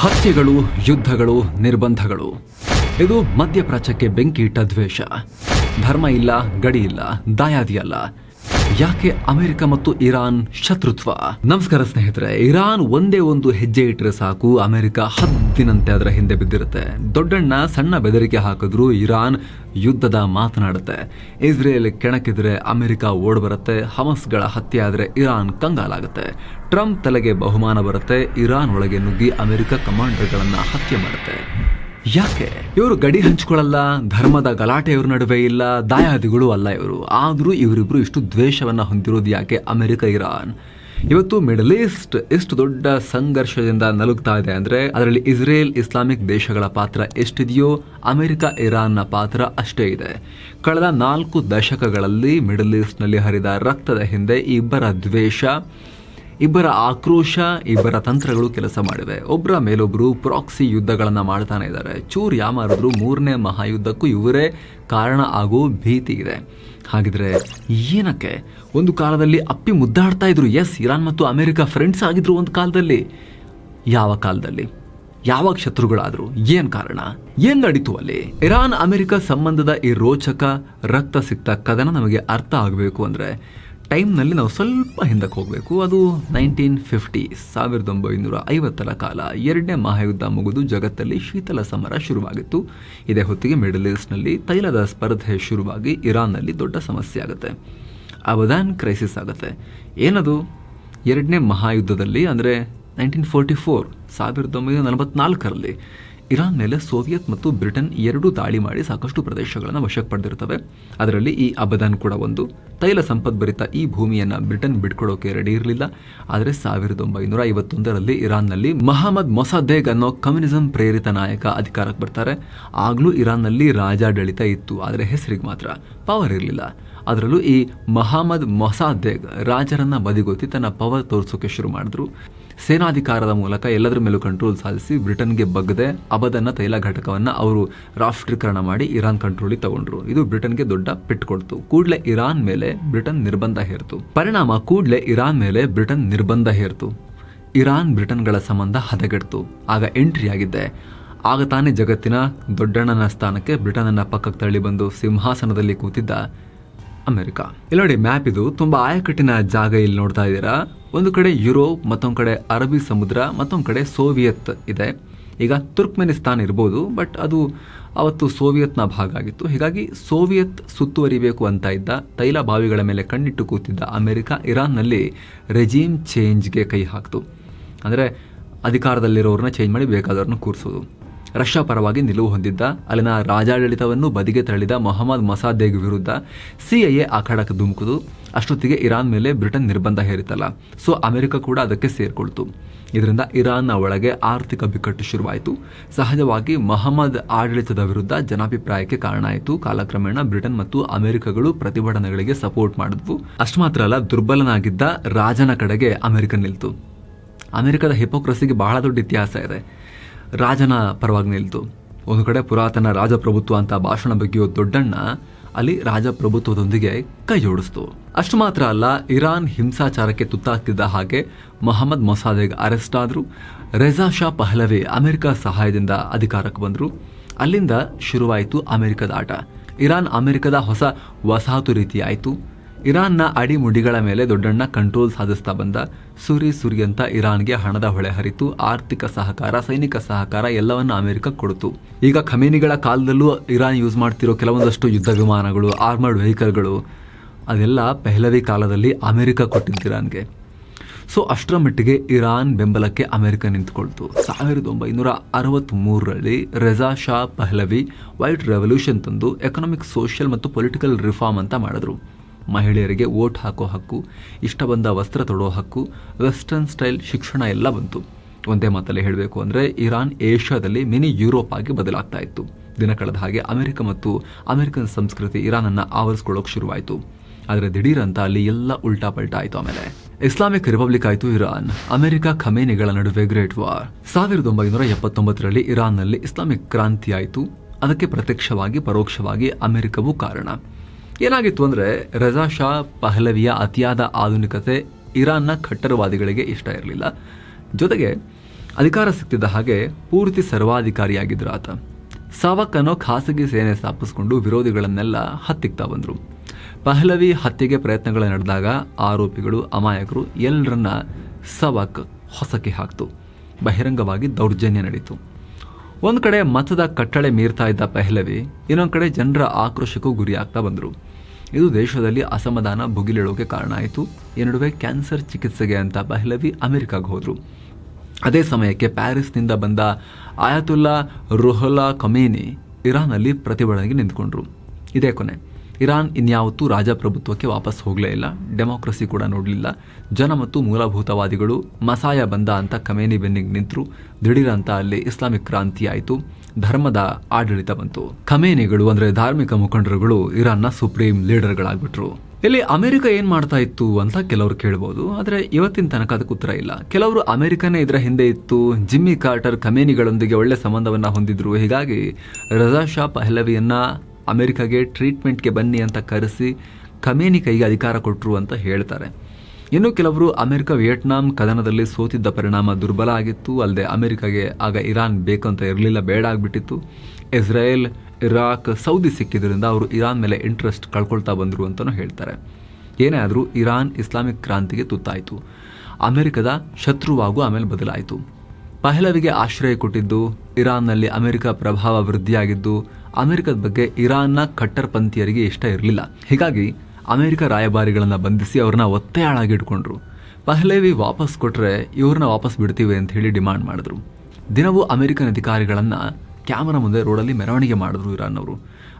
ಹತ್ಯೆಗಳು, ಯುದ್ಧಗಳು, ನಿರ್ಬಂಧಗಳು. ಇದು ಮಧ್ಯಪ್ರಾಚ್ಯಕ್ಕೆ ಬೆಂಕಿ ಇಟ್ಟ ದ್ವೇಷ. ಧರ್ಮ ಇಲ್ಲ, ಗಡಿ ಇಲ್ಲ, ದಾಯಾದಿ ಅಲ್ಲ. ಯಾಕೆ ಅಮೆರಿಕ ಮತ್ತು ಇರಾನ್ ಶತ್ರುತ್ವ? ನಮಸ್ಕಾರ ಸ್ನೇಹಿತರೆ, ಇರಾನ್ ಒಂದೇ ಒಂದು ಹೆಜ್ಜೆ ಇಟ್ಟರೆ ಸಾಕು, ಅಮೆರಿಕ ಹದ್ದಿನಂತೆ ಅದರ ಹಿಂದೆ ಬಿದ್ದಿರುತ್ತೆ. ದೊಡ್ಡಣ್ಣ ಸಣ್ಣ ಬೆದರಿಕೆ ಹಾಕಿದ್ರು ಇರಾನ್ ಯುದ್ಧದ ಮಾತನಾಡುತ್ತೆ. ಇಸ್ರೇಲ್ ಕೆಣಕಿದ್ರೆ ಅಮೆರಿಕ ಓಡ್ ಬರುತ್ತೆ, ಹಮಸ್ಗಳ ಹತ್ಯೆ ಆದರೆ ಇರಾನ್ ಕಂಗಾಲಾಗುತ್ತೆ. ಟ್ರಂಪ್ ತಲೆಗೆ ಬಹುಮಾನ ಬರುತ್ತೆ, ಇರಾನ್ ಒಳಗೆ ನುಗ್ಗಿ ಅಮೆರಿಕ ಕಮಾಂಡರ್ಗಳನ್ನು ಹತ್ಯೆ ಮಾಡುತ್ತೆ. ಯಾಕೆ? ಇವರು ಗಡಿ ಹಂಚ್ಕೊಳ್ಳಲ್ಲ, ಧರ್ಮದ ಗಲಾಟೆ ಇವ್ರ ನಡುವೆ ಇಲ್ಲ, ದಾಯಾದಿಗಳು ಅಲ್ಲ ಇವರು. ಆದರೂ ಇವರಿಬ್ರು ಇಷ್ಟು ದ್ವೇಷವನ್ನ ಹೊಂದಿರೋದು ಯಾಕೆ ಅಮೆರಿಕ, ಇರಾನ್? ಇವತ್ತು ಮಿಡಲ್ ಈಸ್ಟ್ ಎಷ್ಟು ದೊಡ್ಡ ಸಂಘರ್ಷದಿಂದ ನಲುಗ್ತಾ ಇದೆ ಅಂದ್ರೆ ಅದರಲ್ಲಿ ಇಸ್ರೇಲ್ ಇಸ್ಲಾಮಿಕ್ ದೇಶಗಳ ಪಾತ್ರ ಎಷ್ಟಿದೆಯೋ ಅಮೆರಿಕ ಇರಾನ್ನ ಪಾತ್ರ ಅಷ್ಟೇ ಇದೆ. ಕಳೆದ ನಾಲ್ಕು ದಶಕಗಳಲ್ಲಿ ಮಿಡಲ್ ಈಸ್ಟ್ನಲ್ಲಿ ಹರಿದ ರಕ್ತದ ಹಿಂದೆ ಇಬ್ಬರ ದ್ವೇಷ, ಇಬ್ಬರ ಆಕ್ರೋಶ, ಇಬ್ಬರ ತಂತ್ರಗಳು ಕೆಲಸ ಮಾಡಿವೆ. ಒಬ್ಬರ ಮೇಲೊಬ್ಬರು ಪ್ರಾಕ್ಸಿ ಯುದ್ಧಗಳನ್ನು ಮಾಡ್ತಾನೆ ಇದ್ದಾರೆ. ಚೂರ್ ಯಾಮಾರಿದ್ರು ಮೂರನೇ ಮಹಾಯುದ್ಧಕ್ಕೂ ಇವರೇ ಕಾರಣ ಆಗೋ ಭೀತಿ ಇದೆ. ಹಾಗಿದ್ರೆ ಏನಕ್ಕೆ ಒಂದು ಕಾಲದಲ್ಲಿ ಅಪ್ಪಿ ಮುದ್ದಾಡ್ತಾ ಇದ್ರು. ಎಸ್ ಇರಾನ್ ಮತ್ತು ಅಮೆರಿಕ ಫ್ರೆಂಡ್ಸ್ ಆಗಿದ್ರು ಒಂದು ಕಾಲದಲ್ಲಿ. ಯಾವ ಕಾಲದಲ್ಲಿ? ಯಾವಾಗ ಶತ್ರುಗಳಾದ್ರು? ಏನ್ ಕಾರಣ? ಏನ್ ನಡೀತು ಅಲ್ಲಿ? ಇರಾನ್, ಅಮೆರಿಕ ಸಂಬಂಧದ ಈ ರೋಚಕ, ರಕ್ತ ಸಿಕ್ತ ಕದನ ನಮಗೆ ಅರ್ಥ ಆಗಬೇಕು ಅಂದ್ರೆ ಟೈಮ್ನಲ್ಲಿ ನಾವು ಸ್ವಲ್ಪ ಹಿಂದಕ್ಕೆ ಹೋಗಬೇಕು. ಅದು ನೈನ್ಟೀನ್ ಫಿಫ್ಟಿ ಸಾವಿರದ ಒಂಬೈನೂರ ಐವತ್ತರ ಕಾಲ. ಎರಡನೇ ಮಹಾಯುದ್ಧ ಮುಗಿದು ಜಗತ್ತಲ್ಲಿ ಶೀತಲ ಸಮರ ಶುರುವಾಗಿತ್ತು. ಇದೇ ಹೊತ್ತಿಗೆ ಮಿಡಲ್ ಈಸ್ಟ್ನಲ್ಲಿ ತೈಲದ ಸ್ಪರ್ಧೆ ಶುರುವಾಗಿ ಇರಾನ್ನಲ್ಲಿ ದೊಡ್ಡ ಸಮಸ್ಯೆ ಆಗುತ್ತೆ. ಅವಧಾನ್ ಕ್ರೈಸಿಸ್ ಆಗುತ್ತೆ. ಏನದು? ಎರಡನೇ ಮಹಾಯುದ್ಧದಲ್ಲಿ ಅಂದರೆ ನೈನ್ಟೀನ್ ಫೋರ್ಟಿ ಫೋರ್ ಸಾವಿರದ ಒಂಬೈನೂರ ನಲವತ್ನಾಲ್ಕರಲ್ಲಿ ಇರಾನ್ ಮೇಲೆ ಸೋವಿಯತ್ ಮತ್ತು ಬ್ರಿಟನ್ ಎರಡೂ ದಾಳಿ ಮಾಡಿ ಸಾಕಷ್ಟು ಪ್ರದೇಶಗಳನ್ನು ವಶಕ್ಕೆ ಪಡೆದಿರ್ತವೆ ಅದರಲ್ಲಿ ಈ ಅಬದಾನ್ ಕೂಡ ಒಂದು. ತೈಲ ಸಂಪದ್ಭರಿತ ಈ ಭೂಮಿಯನ್ನು ಬ್ರಿಟನ್ ಬಿಟ್ಕೊಡೋಕೆ ರೆಡಿ ಇರಲಿಲ್ಲ. ಆದರೆ ಸಾವಿರದ ಒಂಬೈನೂರ ಐವತ್ತೊಂದರಲ್ಲಿ ಇರಾನ್ನಲ್ಲಿ ಮಹಮ್ಮದ್ ಮೊಸಾದೇಗ್ ಅನ್ನೋ ಕಮ್ಯುನಿಸಂ ಪ್ರೇರಿತ ನಾಯಕ ಅಧಿಕಾರಕ್ಕೆ ಬರ್ತಾರೆ. ಆಗಲೂ ಇರಾನ್ನಲ್ಲಿ ರಾಜಾಡಳಿತ ಇತ್ತು, ಆದರೆ ಹೆಸರಿಗೆ ಮಾತ್ರ ಪವರ್ ಇರಲಿಲ್ಲ. ಅದರಲ್ಲೂ ಈ ಮಹಮ್ಮದ್ ಮೊಸಾದೇಗ್ ರಾಜರನ್ನ ಬದಿಗೊತ್ತಿ ತನ್ನ ಪವರ್ ತೋರಿಸೋಕೆ ಶುರು ಮಾಡಿದ್ರು. ಸೇನಾಧಿಕಾರದ ಮೂಲಕ ಎಲ್ಲದರ ಮೇಲೂ ಕಂಟ್ರೋಲ್ ಸಾಧಿಸಿ ಬ್ರಿಟನ್ಗೆ ಬಗ್ಗದೆ ಅಬದನ್ನ ತೈಲ ಘಟಕವನ್ನು ಅವರು ರಾಷ್ಟ್ರೀಕರಣ ಮಾಡಿ ಇರಾನ್ ಕಂಟ್ರೋಲಿಗೆ ತಗೊಂಡ್ರು. ಇದು ಬ್ರಿಟನ್ಗೆ ದೊಡ್ಡ ಪೆಟ್ಟು ಕೊಡ್ತು. ಕೂಡಲೇ ಇರಾನ್ ಮೇಲೆ ಬ್ರಿಟನ್ ನಿರ್ಬಂಧ ಹೇರ್ತು. ಪರಿಣಾಮ ಕೂಡಲೇ ಇರಾನ್ ಮೇಲೆ ಬ್ರಿಟನ್ ನಿರ್ಬಂಧ ಹೇರ್ತು. ಇರಾನ್ ಬ್ರಿಟನ್ಗಳ ಸಂಬಂಧ ಹದಗೆಡ್ತು. ಆಗ ಎಂಟ್ರಿ ಆಗಿದ್ದೆ. ಆಗ ತಾನೇ ಜಗತ್ತಿನ ದೊಡ್ಡಣ್ಣನ ಸ್ಥಾನಕ್ಕೆ ಬ್ರಿಟನನ್ನು ಪಕ್ಕಕ್ಕೆ ತಳ್ಳಿ ಬಂದು ಸಿಂಹಾಸನದಲ್ಲಿ ಕೂತಿದ್ದ ಅಮೆರಿಕ. ಇಲ್ಲಿ ನೋಡಿ ಮ್ಯಾಪ್ ಇದು ತುಂಬಾ ಆಯಕಟ್ಟಿನ ಜಾಗ ಇಲ್ಲಿ ನೋಡ್ತಾ ಇದ್ದೀರಾ? ಒಂದು ಕಡೆ ಯುರೋಪ್, ಮತ್ತೊಂದು ಕಡೆ ಅರಬ್ಬಿ ಸಮುದ್ರ, ಮತ್ತೊಂದು ಕಡೆ ಸೋವಿಯತ್ ಇದೆ. ಈಗ ತುರ್ಕ್ಮೆನಿಸ್ತಾನ್ ಇರ್ಬೋದು, ಬಟ್ ಅದು ಅವತ್ತು ಸೋವಿಯತ್ನ ಭಾಗ ಆಗಿತ್ತು. ಹೀಗಾಗಿ ಸೋವಿಯತ್ ಸುತ್ತುವರಿಬೇಕು ಅಂತ ಇದ್ದ ತೈಲ ಬಾವಿಗಳ ಮೇಲೆ ಕಣ್ಣಿಟ್ಟು ಕೂತಿದ್ದ ಅಮೆರಿಕ, ಇರಾನ್ನಲ್ಲಿ ರೆಜೀಮ್ ಚೇಂಜ್ಗೆ ಕೈ ಹಾಕ್ತು. ಅಂದರೆ ಅಧಿಕಾರದಲ್ಲಿರೋರನ್ನ ಚೇಂಜ್ ಮಾಡಿ ಬೇಕಾದವ್ರನ್ನ ಕೂರಿಸೋದು. ರಷ್ಯಾ ಪರವಾಗಿ ನಿಲುವು ಹೊಂದಿದ್ದ, ಅಲ್ಲಿನ ರಾಜಾಡಳಿತವನ್ನು ಬದಿಗೆ ತಳ್ಳಿದ ಮೊಹಮ್ಮದ್ ಮಸಾದೇಗ್ ವಿರುದ್ಧ ಸಿ ಐ ಎ ಅಖಾಡಕ್ಕೆ ಧುಮುಕುದು. ಅಷ್ಟೊತ್ತಿಗೆ ಇರಾನ್ ಮೇಲೆ ಬ್ರಿಟನ್ ನಿರ್ಬಂಧ ಹೇರಿತಲ್ಲ. ಸೊ, ಅಮೆರಿಕ ಕೂಡ ಅದಕ್ಕೆ ಸೇರಿಕೊಳ್ತು. ಇದರಿಂದ ಇರಾನ್ನ ಒಳಗೆ ಆರ್ಥಿಕ ಬಿಕ್ಕಟ್ಟು ಶುರುವಾಯಿತು. ಸಹಜವಾಗಿ ಮಹಮ್ಮದ್ ಆಡಳಿತದ ವಿರುದ್ಧ ಜನಾಭಿಪ್ರಾಯಕ್ಕೆ ಕಾರಣ ಆಯಿತು. ಕಾಲಕ್ರಮೇಣ ಬ್ರಿಟನ್ ಮತ್ತು ಅಮೆರಿಕಗಳು ಪ್ರತಿಭಟನೆಗಳಿಗೆ ಸಪೋರ್ಟ್ ಮಾಡಿದ್ವು. ಅಷ್ಟು ಮಾತ್ರ ಅಲ್ಲ, ದುರ್ಬಲನಾಗಿದ್ದ ರಾಜನ ಕಡೆಗೆ ಅಮೆರಿಕ ನಿಲ್ತು. ಅಮೆರಿಕದ ಹಿಪೋಕ್ರಸಿಗೆ ಬಹಳ ದೊಡ್ಡ ಇತಿಹಾಸ ಇದೆ. ರಾಜನ ಪರವಾಗಿ ನಿಲ್ತು. ಒಂದು ಕಡೆ ಪುರಾತನ ರಾಜಪ್ರಭುತ್ವ ಅಂತ ಭಾಷಣ ಬಗ್ಗೆಯೋ ದೊಡ್ಡಣ್ಣ ಅಲ್ಲಿ ರಾಜಪ್ರಭುತ್ವದೊಂದಿಗೆ ಕೈ ಜೋಡಿಸ್ತು ಅಷ್ಟು ಮಾತ್ರ ಅಲ್ಲ, ಇರಾನ್ ಹಿಂಸಾಚಾರಕ್ಕೆ ತುತ್ತಾಗ್ತಿದ್ದ ಹಾಗೆ ಮೊಹಮ್ಮದ್ ಮೊಸಾದೆಗ್ ಅರೆಸ್ಟ್ ಆದರು ರೆಜಾ ಶಾ ಪಹಲವಿ ಅಮೆರಿಕ ಸಹಾಯದಿಂದ ಅಧಿಕಾರಕ್ಕೆ ಬಂದರು. ಅಲ್ಲಿಂದ ಶುರುವಾಯಿತು ಅಮೆರಿಕದ ಆಟ. ಇರಾನ್ ಅಮೆರಿಕದ ಹೊಸ ವಸಾಹತು ರೀತಿ ಆಯಿತು ಇರಾನ್ನ ಅಡಿಮುಡಿಗಳ ಮೇಲೆ ದೊಡ್ಡಣ್ಣ ಕಂಟ್ರೋಲ್ ಸಾಧಿಸ್ತಾ ಬಂದ ಸುರಿ ಸುರಿ ಅಂತ ಇರಾನ್ಗೆ ಹಣದ ಹೊಳೆ ಹರಿತು, ಆರ್ಥಿಕ ಸಹಕಾರ, ಸೈನಿಕ ಸಹಕಾರ ಎಲ್ಲವನ್ನ ಅಮೆರಿಕ ಕೊಡ್ತು. ಈಗ ಖಮೇನಿಗಳ ಕಾಲದಲ್ಲೂ ಇರಾನ್ ಯೂಸ್ ಮಾಡ್ತಿರೋ ಕೆಲವೊಂದಷ್ಟು ಯುದ್ಧ ವಿಮಾನಗಳು ಆರ್ಮರ್ಡ್ ವೆಹಿಕಲ್ಗಳು ಅದೆಲ್ಲ ಪೆಹಲವಿ ಕಾಲದಲ್ಲಿ ಅಮೆರಿಕ ಕೊಟ್ಟಿದ್ದು ಇರಾನ್ಗೆ. ಸೊ ಅಷ್ಟರ ಮಟ್ಟಿಗೆ ಇರಾನ್ ಬೆಂಬಲಕ್ಕೆ ಅಮೆರಿಕ ನಿಂತುಕೊಳ್ತು. ಸಾವಿರದ ಒಂಬೈನೂರ ಅರವತ್ತ್ಮೂರರಲ್ಲಿ Reza Shah Pahlavi white revolution ತಂದು ಎಕನಾಮಿಕ್ ಸೋಷಿಯಲ್ ಮತ್ತು ಪೊಲಿಟಿಕಲ್ ರಿಫಾರ್ಮ್ ಅಂತ ಮಾಡಿದ್ರು. ಮಹಿಳೆಯರಿಗೆ ವೋಟ್ ಹಾಕೋ ಹಕ್ಕು, ಇಷ್ಟ ಬಂದ ವಸ್ತ್ರ ತೊಡೋ ಹಕ್ಕು, ವೆಸ್ಟರ್ನ್ ಸ್ಟೈಲ್ ಶಿಕ್ಷಣ ಎಲ್ಲ ಬಂತು. ಒಂದೇ ಮಾತಲ್ಲಿ ಹೇಳಬೇಕು ಅಂದರೆ ಇರಾನ್ ಏಷ್ಯಾದಲ್ಲಿ ಮಿನಿ ಯುರೋಪ್ ಆಗಿ ಬದಲಾಗ್ತಾ ಇತ್ತು. ದಿನ ಕಳೆದ ಹಾಗೆ ಅಮೆರಿಕ ಮತ್ತು ಅಮೆರಿಕನ್ ಸಂಸ್ಕೃತಿ ಇರಾನನ್ನು ಆವರಿಸ್ಕೊಳ್ಳೋಕೆ ಶುರುವಾಯಿತು. ಆದರೆ ದಿಢೀರಂತ ಅಲ್ಲಿ ಎಲ್ಲ ಉಲ್ಟಾ ಪಲ್ಟಾ ಆಯಿತು ಆಮೇಲೆ. ಇಸ್ಲಾಮಿಕ್ ರಿಪಬ್ಲಿಕ್ ಆಯಿತು ಇರಾನ್. ಅಮೆರಿಕ ಖಮೇನಿಗಳ ನಡುವೆ ಗ್ರೇಟ್ ವಾರ್. ಸಾವಿರದ ಒಂಬೈನೂರ ಎಪ್ಪತ್ತೊಂಬತ್ತರಲ್ಲಿ ಇರಾನ್ನಲ್ಲಿ ಇಸ್ಲಾಮಿಕ್ ಕ್ರಾಂತಿ ಆಯಿತು. ಅದಕ್ಕೆ ಪ್ರತ್ಯಕ್ಷವಾಗಿ, ಪರೋಕ್ಷವಾಗಿ ಅಮೆರಿಕವೂ ಕಾರಣ. ಏನಾಗಿತ್ತು ಅಂದರೆ ರಜಾ ಶಾ ಪಹಲವಿಯ ಅತಿಯಾದ ಆಧುನಿಕತೆ ಇರಾನ್ನ ಖಟ್ಟರವಾದಿಗಳಿಗೆ ಇಷ್ಟ ಇರಲಿಲ್ಲ. ಜೊತೆಗೆ ಅಧಿಕಾರ ಸಿಕ್ತಿದ್ದ ಹಾಗೆ ಪೂರ್ತಿ ಸರ್ವಾಧಿಕಾರಿಯಾಗಿದ್ದರು ಆತ. ಸಾವಕ್ ಅನ್ನೋ ಖಾಸಗಿ ಸೇನೆ ಸ್ಥಾಪಿಸಿಕೊಂಡು ವಿರೋಧಿಗಳನ್ನೆಲ್ಲ ಹತ್ತಿಕ್ತಾ ಬಂದರು. ಪಹಲವಿ ಹತ್ಯೆಗೆ ಪ್ರಯತ್ನಗಳು ನಡೆದಾಗ ಆರೋಪಿಗಳು, ಅಮಾಯಕರು ಎಲ್ಲರನ್ನ ಸವಾಕ್ ಹೊಸಕಿ ಹಾಕ್ತು. ಬಹಿರಂಗವಾಗಿ ದೌರ್ಜನ್ಯ ನಡೀತು. ಒಂದು ಕಡೆ ಮತದ ಕಟ್ಟಳೆ ಮೀರ್ತಾ ಇದ್ದ ಪೆಹ್ಲವಿ, ಇನ್ನೊಂದು ಕಡೆ ಜನರ ಆಕ್ರೋಶಕ್ಕೂ ಗುರಿಯಾಗ್ತಾ ಬಂದರು. ಇದು ದೇಶದಲ್ಲಿ ಅಸಮಾಧಾನ ಭುಗಿಲೇಳೋಕೆ ಕಾರಣ ಆಯಿತು. ಈ ನಡುವೆ ಕ್ಯಾನ್ಸರ್ ಚಿಕಿತ್ಸೆಗೆ ಅಂತ ಪೆಹ್ಲವಿ ಅಮೆರಿಕಾಗೆ ಹೋದರು. ಅದೇ ಸಮಯಕ್ಕೆ ಪ್ಯಾರಿಸ್ನಿಂದ ಬಂದ ಆಯತುಲ್ಲಾ ರುಹಲಾ ಕಮೇನಿ ಇರಾನಲ್ಲಿ ಪ್ರತಿಭಟನೆಗೆ ನಿಂತ್ಕೊಂಡ್ರು. ಇದೇ ಕೊನೆ. ಇರಾನ್ ಇನ್ಯಾವತ್ತೂ ರಾಜಪ್ರಭುತ್ವಕ್ಕೆ ವಾಪಸ್ ಹೋಗಲೇ ಇಲ್ಲ, ಡೆಮೋಕ್ರಸಿ ಕೂಡ ನೋಡಲಿಲ್ಲ. ಜನ ಮತ್ತು ಮೂಲಭೂತವಾದಿಗಳು ಮಸಾಯ ಬಂದ ಅಂತ ಕಮೇನಿ ಬೆನ್ನಿಗೆ ನಿಂತರು, ದಿಢೀರ್ ಅಂತ ಅಲ್ಲಿ ಇಸ್ಲಾಮಿಕ್ ಕ್ರಾಂತಿ ಆಯಿತು, ಧರ್ಮದ ಆಡಳಿತ ಬಂತು. ಕಮೇನಿಗಳು ಅಂದರೆ ಧಾರ್ಮಿಕ ಮುಖಂಡರುಗಳು ಇರಾನ್ನ ಸುಪ್ರೀಂ ಲೀಡರ್ಗಳಾಗ್ಬಿಟ್ರು. ಇಲ್ಲಿ ಅಮೆರಿಕ ಏನು ಮಾಡ್ತಾ ಇತ್ತು ಅಂತ ಕೆಲವರು ಕೇಳ್ಬೋದು, ಆದರೆ ಇವತ್ತಿನ ತನಕ ಅದಕ್ಕೆ ಉತ್ತರ ಇಲ್ಲ. ಕೆಲವರು ಅಮೆರಿಕನೇ ಇದರ ಹಿಂದೆ ಇತ್ತು, ಜಿಮ್ಮಿ ಕಾರ್ಟರ್ ಕಮೇನಿಗಳೊಂದಿಗೆ ಒಳ್ಳೆ ಸಂಬಂಧವನ್ನು ಹೊಂದಿದ್ರು, ಹೀಗಾಗಿ ರಜಾ ಶಾ ಪಹಲವಿಯನ್ನ ಅಮೆರಿಕಾಗೆ ಟ್ರೀಟ್ಮೆಂಟ್ಗೆ ಬನ್ನಿ ಅಂತ ಕರೆಸಿ ಕಮೇನಿ ಕೈಗೆ ಅಧಿಕಾರ ಕೊಟ್ಟರು ಅಂತ ಹೇಳ್ತಾರೆ. ಇನ್ನು ಕೆಲವರು ಅಮೆರಿಕ ವಿಯೆಟ್ನಾಂ ಕದನದಲ್ಲಿ ಸೋತಿದ್ದ ಪರಿಣಾಮ ದುರ್ಬಲ ಆಗಿತ್ತು. ಅಲ್ಲದೆ ಅಮೆರಿಕಾಗೆ ಆಗ ಇರಾನ್ ಬೇಕಂತ ಇರಲಿಲ್ಲ, ಬೇಡ ಆಗಿಬಿಟ್ಟಿತ್ತು. ಇಸ್ರೇಲ್, ಇರಾಕ್, ಸೌದಿ ಸಿಕ್ಕಿದ್ರಿಂದ ಅವರು ಇರಾನ್ ಮೇಲೆ ಇಂಟ್ರೆಸ್ಟ್ ಕಳ್ಕೊಳ್ತಾ ಬಂದರು ಅಂತಲೂ ಹೇಳ್ತಾರೆ. ಏನೇ ಆದರೂ ಇರಾನ್ ಇಸ್ಲಾಮಿಕ್ ಕ್ರಾಂತಿಗೆ ತುತ್ತಾಯಿತು. ಅಮೆರಿಕದ ಶತ್ರುವಾಗೂ ಆಮೇಲೆ ಬದಲಾಯಿತು. ಪಹಲವಿಗೆ ಆಶ್ರಯ ಕೊಟ್ಟಿದ್ದು ಇರಾನ್ನಲ್ಲಿ ಅಮೆರಿಕ ಪ್ರಭಾವ ವೃದ್ಧಿಯಾಗಿದ್ದು ಅಮೆರಿಕದ ಬಗ್ಗೆ ಇರಾನ್ನ ಕಟ್ಟರ್ಪಂಥೀಯರಿಗೆ ಇಷ್ಟ ಇರಲಿಲ್ಲ. ಹೀಗಾಗಿ ಅಮೆರಿಕ ರಾಯಭಾರಿಗಳನ್ನು ಬಂಧಿಸಿ ಅವ್ರನ್ನ ಒತ್ತೆಯಾಳಾಗಿ ಇಟ್ಕೊಂಡ್ರು. ಪಹ್ಲೇವಿ ವಾಪಸ್ ಕೊಟ್ಟರೆ ಇವ್ರನ್ನ ವಾಪಸ್ ಬಿಡ್ತೀವಿ ಅಂತ ಹೇಳಿ ಡಿಮಾಂಡ್ ಮಾಡಿದ್ರು. ದಿನವೂ ಅಮೆರಿಕನ್ ಅಧಿಕಾರಿಗಳನ್ನು ಕ್ಯಾಮರಾ ಮುಂದೆ ರೋಡಲ್ಲಿ ಮೆರವಣಿಗೆ ಮಾಡಿದ್ರು ಇರಾನ್ ಅವರು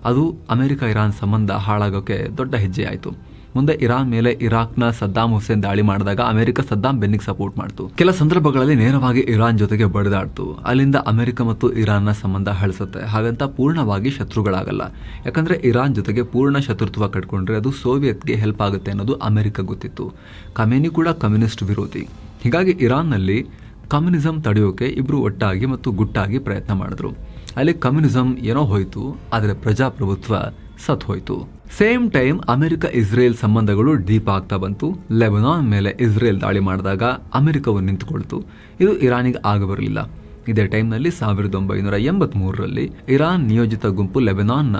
ಅದು ಅಮೆರಿಕ ಇರಾನ್ ಸಂಬಂಧ ಹಾಳಾಗೋಕ್ಕೆ ದೊಡ್ಡ ಹೆಜ್ಜೆ ಆಯಿತು. ಮುಂದೆ ಇರಾನ್ ಮೇಲೆ ಇರಾಕ್ನ ಸದ್ದಾಂ ಹುಸೇನ್ ದಾಳಿ ಮಾಡಿದಾಗ ಅಮೆರಿಕ ಸದ್ದಾಂ ಬೆನ್ನಿಗೆ ಸಪೋರ್ಟ್ ಮಾಡ್ತು. ಕೆಲ ಸಂದರ್ಭಗಳಲ್ಲಿ ನೇರವಾಗಿ ಇರಾನ್ ಜೊತೆಗೆ ಬಡಿದಾಡ್ತು. ಅಲ್ಲಿಂದ ಅಮೆರಿಕ ಮತ್ತು ಇರಾನ್ನ ಸಂಬಂಧ ಹಳಿಸುತ್ತೆ ಹಾಗಂತ ಪೂರ್ಣವಾಗಿ ಶತ್ರುಗಳಾಗಲ್ಲ. ಯಾಕಂದ್ರೆ ಇರಾನ್ ಜೊತೆಗೆ ಪೂರ್ಣ ಶತ್ರುತ್ವ ಕಟ್ಕೊಂಡ್ರೆ ಅದು ಸೋವಿಯತ್ಗೆ ಹೆಲ್ಪ್ ಆಗುತ್ತೆ ಅನ್ನೋದು ಅಮೆರಿಕ ಗೊತ್ತಿತ್ತು. ಕಮೇನಿ ಕೂಡ ಕಮ್ಯುನಿಸ್ಟ್ ವಿರೋಧಿ. ಹೀಗಾಗಿ ಇರಾನ್ನಲ್ಲಿ ಕಮ್ಯುನಿಸಂ ತಡೆಯೋಕೆ ಇಬ್ರು ಒಟ್ಟಾಗಿ ಮತ್ತು ಗುಟ್ಟಾಗಿ ಪ್ರಯತ್ನ ಮಾಡಿದ್ರು. ಅಲ್ಲಿ ಕಮ್ಯುನಿಸಂ ಏನೋ ಹೋಯ್ತು, ಆದರೆ ಪ್ರಜಾಪ್ರಭುತ್ವ ಸತ್ ಹೋಯ್ತು. ಸೇಮ್ ಟೈಮ್ ಅಮೆರಿಕ ಇಸ್ರೇಲ್ ಸಂಬಂಧಗಳು ಡೀಪ್ ಆಗ್ತಾ ಬಂತು. ಲೆಬನಾನ್ ಮೇಲೆ ಇಸ್ರೇಲ್ ದಾಳಿ ಮಾಡಿದಾಗ ಅಮೆರಿಕವು ನಿಂತುಕೊಳ್ತು. ಇದು ಇರಾನಿಗೆ ಆಗಬರಲಿಲ್ಲ ಇದೇ ಟೈಮ್ನಲ್ಲಿ ಸಾವಿರದ ಒಂಬೈನೂರ ಎಂಬತ್ಮೂರರಲ್ಲಿ ಇರಾನ್ ನಿಯೋಜಿತ ಗುಂಪು ಲೆಬನಾನ್ನ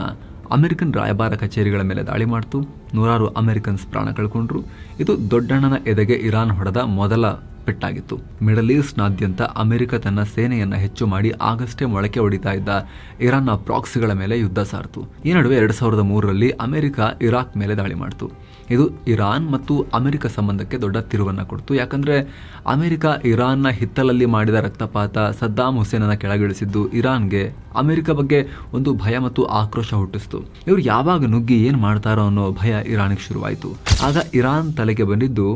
ಅಮೆರಿಕನ್ ರಾಯಭಾರ ಕಚೇರಿಗಳ ಮೇಲೆ ದಾಳಿ ಮಾಡ್ತು. ನೂರಾರು ಅಮೆರಿಕನ್ಸ್ ಪ್ರಾಣ ಕಳ್ಕೊಂಡ್ರು. ಇದು ದೊಡ್ಡಣ್ಣನ ಎದೆಗೆ ಇರಾನ್ ಹೊಡೆದ ಮೊದಲ ಪೆಟ್ಟಾಗಿತ್ತು ಮಿಡಲ್ ಈಸ್ಟ್ನಾದ್ಯಂತ ಅಮೆರಿಕ ತನ್ನ ಸೇನೆಯನ್ನ ಹೆಚ್ಚು ಮಾಡಿ ಆಗಸ್ಟೇ ಮೊಳಕೆ ಹೊಡಿತಾ ಇದ್ದ ಇರಾನ್ನ ಪ್ರಾಕ್ಸಿಗಳ ಮೇಲೆ ಯುದ್ಧ ಸಾರ್ತು. ಈ ನಡುವೆ ಎರಡ್ ಸಾವಿರದ ಮೂರರಲ್ಲಿ ಅಮೆರಿಕ ಇರಾಕ್ ಮೇಲೆ ದಾಳಿ ಮಾಡ್ತು. ಇದು ಇರಾನ್ ಮತ್ತು ಅಮೆರಿಕ ಸಂಬಂಧಕ್ಕೆ ದೊಡ್ಡ ತಿರುವನ್ನ ಕೊಡ್ತು. ಯಾಕಂದ್ರೆ ಅಮೆರಿಕ ಇರಾನ್ನ ಹಿತ್ತಲಲ್ಲಿ ಮಾಡಿದ ರಕ್ತಪಾತ ಸದ್ದಾಂ ಹುಸೇನನ್ನ ಕೆಳಗಿಳಿಸಿದ್ದು ಇರಾನ್ಗೆ ಅಮೆರಿಕ ಬಗ್ಗೆ ಒಂದು ಭಯ ಮತ್ತು ಆಕ್ರೋಶ ಹುಟ್ಟಿಸ್ತು. ಇವರು ಯಾವಾಗ ನುಗ್ಗಿ ಏನ್ ಮಾಡ್ತಾರೋ ಅನ್ನೋ ಭಯ ಇರಾನ್ಗೆ ಶುರುವಾಯಿತು. ಆಗ ಇರಾನ್ ತಲೆಗೆ ಬಂದಿದ್ದು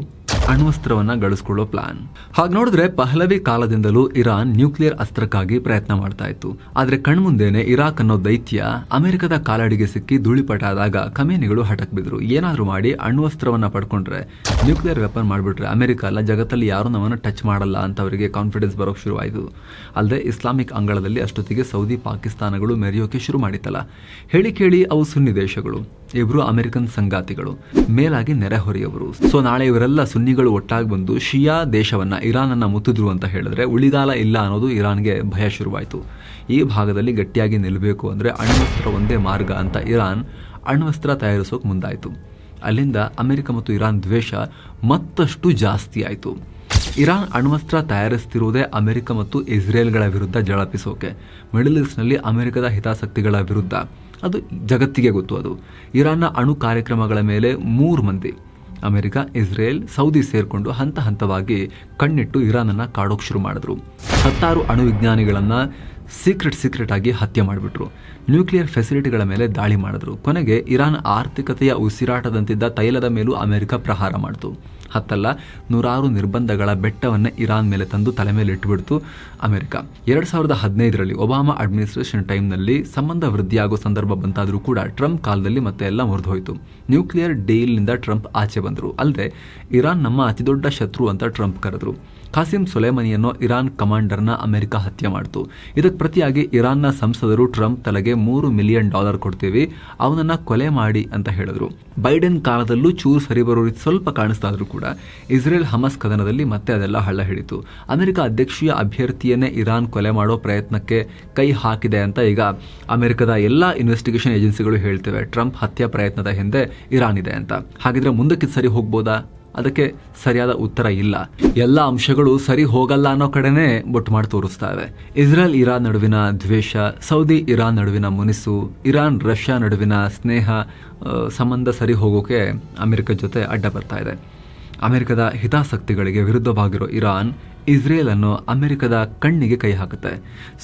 ಅಣ್ವಸ್ತ್ರವನ್ನ ಗಳಿಸ್ಕೊಳ್ಳೋ ಪ್ಲಾನ್ ಹಾಗೆ ನೋಡಿದ್ರೆ ಪಹಲವಿ ಕಾಲದಿಂದಲೂ ಇರಾನ್ ನ್ಯೂಕ್ಲಿಯರ್ ಅಸ್ತ್ರಕ್ಕಾಗಿ ಪ್ರಯತ್ನ ಮಾಡ್ತಾ ಇತ್ತು. ಆದ್ರೆ ಕಣ್ಮುಂದೇನೆ ಇರಾಕ್ ಅನ್ನೋ ದೈತ್ಯ ಅಮೆರಿಕದ ಕಾಲಡಿಗೆ ಸಿಕ್ಕಿ ಧೂಳಿಪಟಾದಾಗ ಕಮೇನಿಗಳು ಹಠಕ್ ಬಿದ್ರು. ಏನಾದ್ರೂ ಮಾಡಿ ಅಣ್ವಸ್ತ್ರವನ್ನ ಪಡ್ಕೊಂಡ್ರೆ ನ್ಯೂಕ್ಲಿಯರ್ ವೆಪನ್ ಮಾಡಿಬಿಟ್ರೆ ಅಮೆರಿಕ ಅಲ್ಲ, ಜಗತ್ತಲ್ಲಿ ಯಾರೂ ನಮ್ಮನ್ನು ಟಚ್ ಮಾಡಲ್ಲ ಅಂತ ಅವರಿಗೆ ಕಾನ್ಫಿಡೆನ್ಸ್ ಬರೋಕ್ಕೆ ಶುರುವಾಯಿತು. ಅಲ್ಲದೆ ಇಸ್ಲಾಮಿಕ್ ಅಂಗಳದಲ್ಲಿ ಅಷ್ಟೊತ್ತಿಗೆ ಸೌದಿ ಪಾಕಿಸ್ತಾನಗಳು ಮೆರೆಯೋಕೆ ಶುರು ಮಾಡಿತ್ತಲ್ಲ. ಹೇಳಿ ಕೇಳಿ ಅವು ಸುನ್ನಿ ದೇಶಗಳು, ಇಬ್ರು ಅಮೆರಿಕನ್ ಸಂಗಾತಿಗಳು, ಮೇಲಾಗಿ ನೆರೆಹೊರೆಯವರು ಸೊ ನಾಳೆ ಇವರೆಲ್ಲ ಸುನ್ನಿಗಳು ಒಟ್ಟಾಗಿ ಬಂದು ಶಿಯಾ ದೇಶವನ್ನ ಇರಾನನ್ನು ಮುತ್ತಿದ್ರು ಅಂತ ಹೇಳಿದ್ರೆ ಉಳಿಗಾಲ ಇಲ್ಲ ಅನ್ನೋದು ಇರಾನ್ಗೆ ಭಯ ಶುರುವಾಯಿತು. ಈ ಭಾಗದಲ್ಲಿ ಗಟ್ಟಿಯಾಗಿ ನಿಲ್ಲಬೇಕು ಅಂದ್ರೆ ಅಣ್ವಸ್ತ್ರ ಒಂದೇ ಮಾರ್ಗ ಅಂತ ಇರಾನ್ ಅಣ್ವಸ್ತ್ರ ತಯಾರಿಸೋಕೆ ಮುಂದಾಯಿತು. ಅಲ್ಲಿಂದ ಅಮೆರಿಕ ಮತ್ತು ಇರಾನ್ ದ್ವೇಷ ಮತ್ತಷ್ಟು ಜಾಸ್ತಿ ಆಯಿತು. ಇರಾನ್ ಅಣ್ವಸ್ತ್ರ ತಯಾರಿಸ್ತಿರುವುದೇ ಅಮೆರಿಕ ಮತ್ತು ಇಸ್ರೇಲ್ಗಳ ವಿರುದ್ಧ ಜಳಪಿಸೋಕೆ. ಮಿಡಲ್ ಈಸ್ಟ್ನಲ್ಲಿ ಅಮೆರಿಕದ ಹಿತಾಸಕ್ತಿಗಳ ವಿರುದ್ಧ. ಅದು ಜಗತ್ತಿಗೆ ಗೊತ್ತು ಅದು. ಇರಾನ್ನ ಅಣು ಕಾರ್ಯಕ್ರಮಗಳ ಮೇಲೆ ಮೂರು ಮಂದಿ. ಅಮೆರಿಕ, ಇಸ್ರೇಲ್, ಸೌದಿ ಸೇರಿಕೊಂಡು ಹಂತ ಹಂತವಾಗಿ ಕಣ್ಣಿಟ್ಟು ಇರಾನನ್ನು ಕಾಡೋಕೆ ಶುರು ಮಾಡಿದ್ರು. ಹತ್ತಾರು ಅಣು ವಿಜ್ಞಾನಿಗಳನ್ನ ಸೀಕ್ರೆಟ್ ಸೀಕ್ರೆಟ್ ಆಗಿ ಹತ್ಯೆ ಮಾಡಿಬಿಟ್ರು. ನ್ಯೂಕ್ಲಿಯರ್ ಫೆಸಿಲಿಟಿಗಳ ಮೇಲೆ ದಾಳಿ ಮಾಡಿದ್ರು. ಕೊನೆಗೆ ಇರಾನ್ ಆರ್ಥಿಕತೆಯ ಉಸಿರಾಟದಂತಿದ್ದ ತೈಲದ ಮೇಲೂ ಅಮೆರಿಕ ಪ್ರಹಾರ ಮಾಡಿತು. ಹತ್ತಲ್ಲ, ನೂರಾರು ನಿರ್ಬಂಧಗಳ ಬೆಟ್ಟವನ್ನು ಇರಾನ್ ಮೇಲೆ ತಂದು ತಲೆ ಮೇಲೆ ಇಟ್ಟುಬಿಡ್ತು ಅಮೆರಿಕ. ಎರಡು ಸಾವಿರದ ಹದಿನೈದರಲ್ಲಿ ಒಬಾಮಾ ಅಡ್ಮಿನಿಸ್ಟ್ರೇಷನ್ ಟೈಮ್ನಲ್ಲಿ ಸಂಬಂಧ ವೃದ್ಧಿಯಾಗೋ ಸಂದರ್ಭ ಬಂತಾದರೂ ಕೂಡ ಟ್ರಂಪ್ ಕಾಲದಲ್ಲಿ ಮತ್ತೆ ಎಲ್ಲ ಮುರಿದು ಹೋಯಿತು ನ್ಯೂಕ್ಲಿಯರ್ ಡೀಲ್ನಿಂದ ಟ್ರಂಪ್ ಆಚೆ ಬಂದರು. ಅಲ್ಲದೆ ಇರಾನ್ ನಮ್ಮ ಅತಿದೊಡ್ಡ ಶತ್ರು ಅಂತ ಟ್ರಂಪ್ ಕರೆದ್ರು. ಖಾಸಿಂ ಸುಲೇಮನಿಯನ್ನು ಇರಾನ್ ಕಮಾಂಡರ್ನ ಅಮೆರಿಕ ಹತ್ಯೆ ಮಾಡಿತು. ಇದಕ್ಕೆ ಪ್ರತಿಯಾಗಿ ಇರಾನ್ನ ಸಂಸದರು ಟ್ರಂಪ್ ತಲೆಗೆ ಮೂರು ಮಿಲಿಯನ್ ಡಾಲರ್ ಕೊಡ್ತೀವಿ, ಅವನನ್ನ ಕೊಲೆ ಮಾಡಿ ಅಂತ ಹೇಳಿದ್ರು. ಬೈಡೆನ್ ಕಾಲದಲ್ಲೂ ಚೂರು ಸರಿ ಬರೋ ಸ್ವಲ್ಪ ಕಾಣಿಸ್ತಾ ಇದ್ರು ಕೂಡ ಕೂಡ ಇಸ್ರೇಲ್ ಹಮಸ್ ಕದನದಲ್ಲಿ ಮತ್ತೆ ಅದೆಲ್ಲ ಹಳ್ಳ ಹಿಡಿತು. ಅಮೆರಿಕ ಅಧ್ಯಕ್ಷೀಯ ಅಭ್ಯರ್ಥಿಯನ್ನೇ ಇರಾನ್ ಕೊಲೆ ಮಾಡೋ ಪ್ರಯತ್ನಕ್ಕೆ ಕೈ ಹಾಕಿದೆ ಅಂತ ಈಗ ಅಮೆರಿಕದ ಎಲ್ಲ ಇನ್ವೆಸ್ಟಿಗೇಷನ್ ಏಜೆನ್ಸಿಗಳು ಹೇಳ್ತವೆ. ಟ್ರಂಪ್ ಹತ್ಯೆ ಪ್ರಯತ್ನದ ಹಿಂದೆ ಇರಾನ್ ಇದೆ ಅಂತ. ಹಾಗಿದ್ರೆ ಮುಂದಕ್ಕೆ ಸರಿ ಹೋಗ್ಬೋದಾ? ಅದಕ್ಕೆ ಸರಿಯಾದ ಉತ್ತರ ಇಲ್ಲ. ಎಲ್ಲ ಅಂಶಗಳು ಸರಿ ಹೋಗಲ್ಲ ಅನ್ನೋ ಕಡೆನೇ ಬೊಟ್ಟು ಮಾಡಿ ತೋರಿಸ್ತಾ ತೋರಿಸ್ತಾವೆ. ಇಸ್ರೇಲ್ ಇರಾನ್ ನಡುವಿನ ದ್ವೇಷ, ಸೌದಿ ಇರಾನ್ ನಡುವಿನ ಮುನಿಸು, ಇರಾನ್ ರಷ್ಯಾ ನಡುವಿನ ಸ್ನೇಹ ಸಂಬಂಧ ಸರಿ ಹೋಗೋಕೆ ಅಮೆರಿಕ ಜೊತೆ ಅಡ್ಡ ಬರ್ತಾ ಇದೆ. ಅಮೆರಿಕದ ಹಿತಾಸಕ್ತಿಗಳಿಗೆ ವಿರುದ್ಧವಾಗಿರೋ ಇರಾನ್ ಇಸ್ರೇಲ್ ಅನ್ನೋ ಅಮೆರಿಕದ ಕಣ್ಣಿಗೆ ಕೈ ಹಾಕುತ್ತೆ.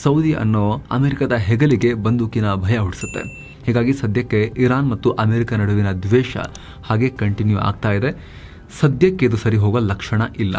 ಸೌದಿ ಅನ್ನೋ ಅಮೆರಿಕದ ಹೆಗಲಿಗೆ ಬಂದೂಕಿನ ಭಯ ಹುಡಿಸುತ್ತೆ ಹೀಗಾಗಿ ಸದ್ಯಕ್ಕೆ ಇರಾನ್ ಮತ್ತು ಅಮೆರಿಕ ನಡುವಿನ ದ್ವೇಷ ಹಾಗೆ ಕಂಟಿನ್ಯೂ ಆಗ್ತಾ ಇದೆ. ಸದ್ಯಕ್ಕೆ ಇದು ಸರಿ ಹೋಗೋ ಲಕ್ಷಣ ಇಲ್ಲ.